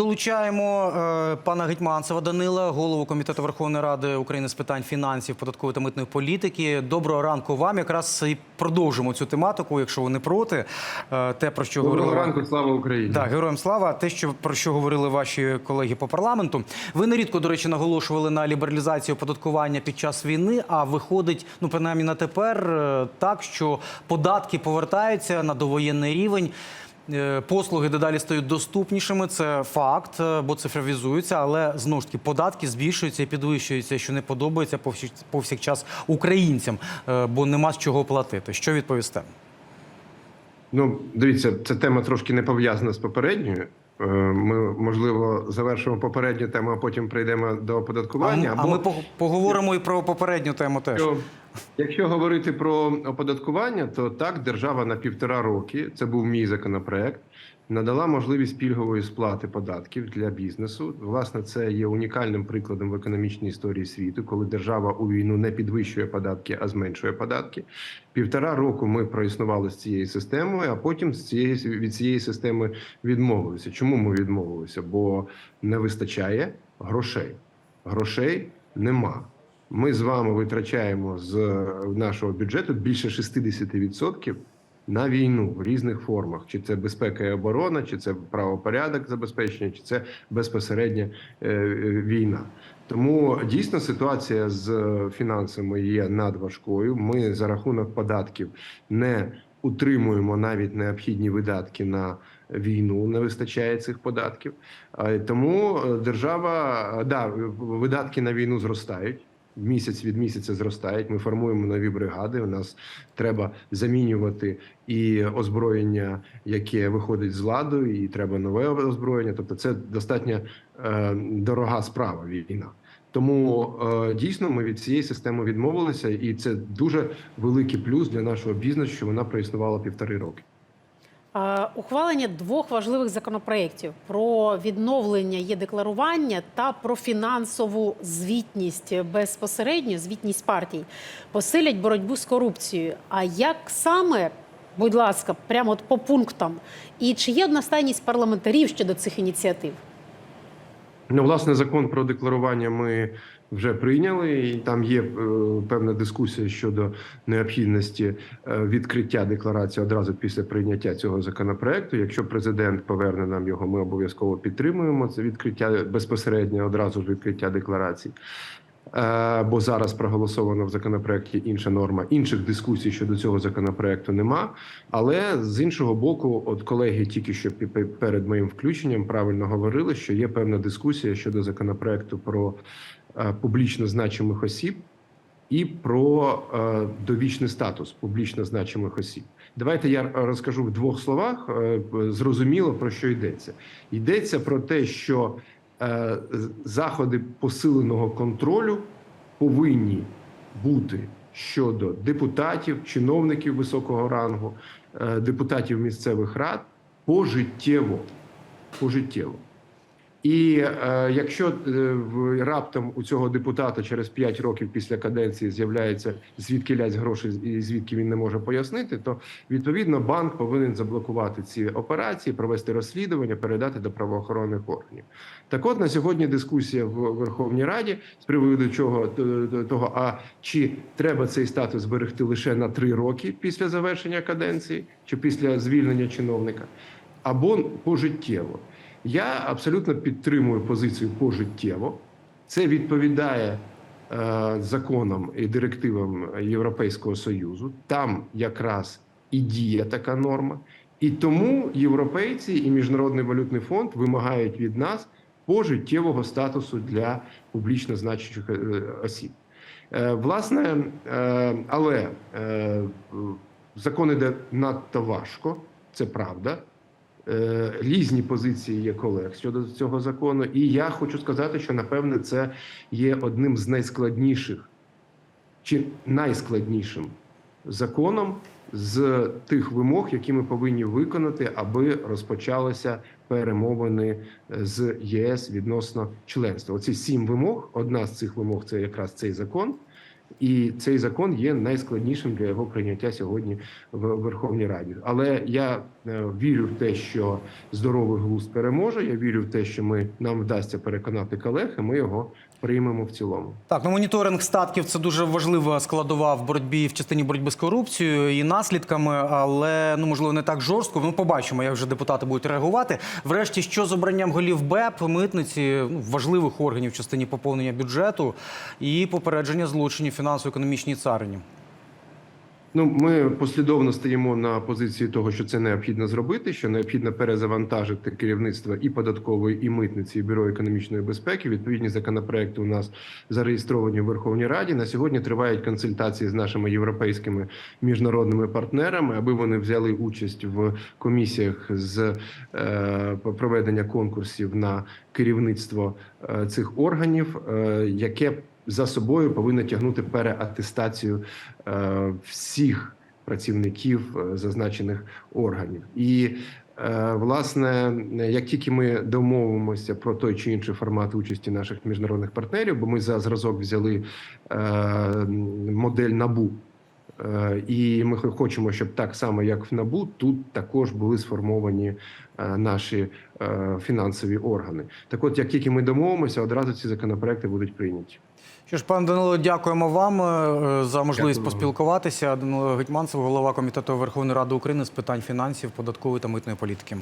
долучаємо е, пана Гетьманцева Данила, голову комітету Верховної Ради України з питань фінансів, податкової та митної політики. Доброго ранку вам. Якраз і продовжимо цю тематику, якщо ви не проти. Е, те про що Доброго говорили ранку, слава Україні. Так, героям слава. Те, що про що говорили ваші колеги по парламенту. Ви нерідко, до речі, наголошували на лібералізацію оподаткування під час війни. А виходить, ну принаймні на тепер е, так, що податки повертаються на довоєнний рівень. Е, Послуги дедалі стають доступнішими. Це факт, е, бо цифровізуються, але знову ж таки податки збільшуються і підвищуються, що не подобається повсякчас українцям, е, бо нема з чого платити. Що відповісте? Ну, дивіться, ця тема трошки не пов'язана з попередньою. Е, Ми, можливо, завершимо попередню тему, а потім прийдемо до А, оподаткування. м- а ми пог- поговоримо і про попередню тему теж. Якщо, якщо говорити про оподаткування, то так держава на півтора роки, це був мій законопроект, надала можливість пільгової сплати податків для бізнесу. Власне, це є унікальним прикладом в економічній історії світу, коли держава у війну не підвищує податки, а зменшує податки. Півтора року ми проіснували з цією системою, а потім з цієї від цієї системи відмовилися. Чому ми відмовилися? Бо не вистачає грошей. Грошей нема. Ми з вами витрачаємо з е, нашого бюджету більше 60% на війну в різних формах: чи це безпека і оборона, чи це правопорядок забезпечення, чи це безпосередня е, е, війна. Тому дійсно ситуація з е, фінансами є надважкою. Ми за рахунок податків не утримуємо навіть необхідні видатки на війну. Не вистачає цих податків. Тому е, держава е, да видатки на війну зростають. Місяць від місяця зростають. Ми формуємо нові бригади. У нас треба замінювати і озброєння, яке виходить з ладу, і треба нове озброєння. Тобто, це достатньо е, дорога справа війна. Тому е, дійсно ми від цієї системи відмовилися, і це дуже великий плюс для нашого бізнесу, що вона проіснувала півтори роки. Ухвалення двох важливих законопроєктів про відновлення є декларування та про фінансову звітність безпосередньо, звітність партій посилять боротьбу з корупцією. А як саме, будь ласка, прямо от по пунктам, і чи є одностайність парламентарів щодо цих ініціатив? Ну, власне, закон про декларування ми вже прийняли, і там є е, певна дискусія щодо необхідності е, відкриття декларації одразу після прийняття цього законопроекту. Якщо президент поверне нам його, ми обов'язково підтримуємо це відкриття безпосередньо одразу ж відкриття декларацій. Е, Бо зараз проголосовано в законопроекті інша норма. Інших дискусій щодо цього законопроекту нема. Але з іншого боку, от колеги тільки що перед моїм включенням правильно говорили, що є певна дискусія щодо законопроекту про е, публічно значимих осіб і про е, довічний статус публічно значимих осіб. Давайте я розкажу в двох словах. Зрозуміло про що йдеться. Йдеться про те, що заходи посиленого контролю повинні бути щодо депутатів, чиновників високого рангу, е, депутатів місцевих рад пожиттєво. Пожиттєво. І е, якщо е, раптом у цього депутата через 5 років після каденції з'являється звідки лязь гроші і звідки він не може пояснити, то відповідно банк повинен заблокувати ці операції, провести розслідування, передати до правоохоронних органів. Так, от на сьогодні дискусія в Верховній Раді з приводу чого того, а чи треба цей статус зберегти лише на 3 роки після завершення каденції, чи після звільнення чиновника, або пожиттєво. Я абсолютно підтримую позицію пожиттєво. Це відповідає е, законам і директивам Європейського союзу. Там якраз і діє така норма, і тому європейці і міжнародний валютний фонд вимагають від нас пожиттєвого статусу для публічно значущих е, осіб. Е, власне, е, але е, закон іде надто важко, це правда. Е, Різні позиції є колег щодо цього закону, і я хочу сказати, що напевне це є одним з найскладніших чи найскладнішим законом з тих вимог, які ми повинні виконати, аби розпочалися перемовини з ЄС відносно членства. Оці сім вимог. Одна з цих вимог це якраз цей закон. І цей закон є найскладнішим для його прийняття сьогодні в Верховній Раді. Але я е, вірю в те, що здоровий глузд переможе. Я вірю в те, що ми нам вдасться переконати колег, і ми його приймемо в цілому. Так, ну моніторинг статків це дуже важлива складова в боротьбі в частині боротьби з корупцією і наслідками, але ну можливо не так жорстко. Ну побачимо, як вже депутати будуть реагувати. Врешті, що з обранням голів БЕП, митниці, ну важливих органів в частині поповнення бюджету і попередження злочинів фінансово-економічній царині. Ну, ми послідовно стоїмо на позиції того, що це необхідно зробити, що необхідно перезавантажити керівництво і податкової, і митниці, і бюро економічної безпеки. Відповідні законопроекти у нас зареєстровані в Верховній Раді. На сьогодні тривають консультації з нашими європейськими міжнародними партнерами, аби вони взяли участь в комісіях з е, проведення конкурсів на керівництво е, цих органів, е, яке за собою повинна тягнути переатестацію е, всіх працівників е, зазначених органів. І е, власне, як тільки ми домовимося про той чи інший формат участі наших міжнародних партнерів, бо ми за зразок взяли е, модель набу. Е, І ми хочемо, щоб так само, як в НАБУ, тут також були сформовані е, наші е, фінансові органи. Так, от, як тільки ми домовимося, одразу ці законопроекти будуть прийняті. Що ж, пане Данило, дякуємо вам за можливість Дякую поспілкуватися. Данило Гетьманцев, голова комітету Верховної Ради України з питань фінансів, податкової та митної політики.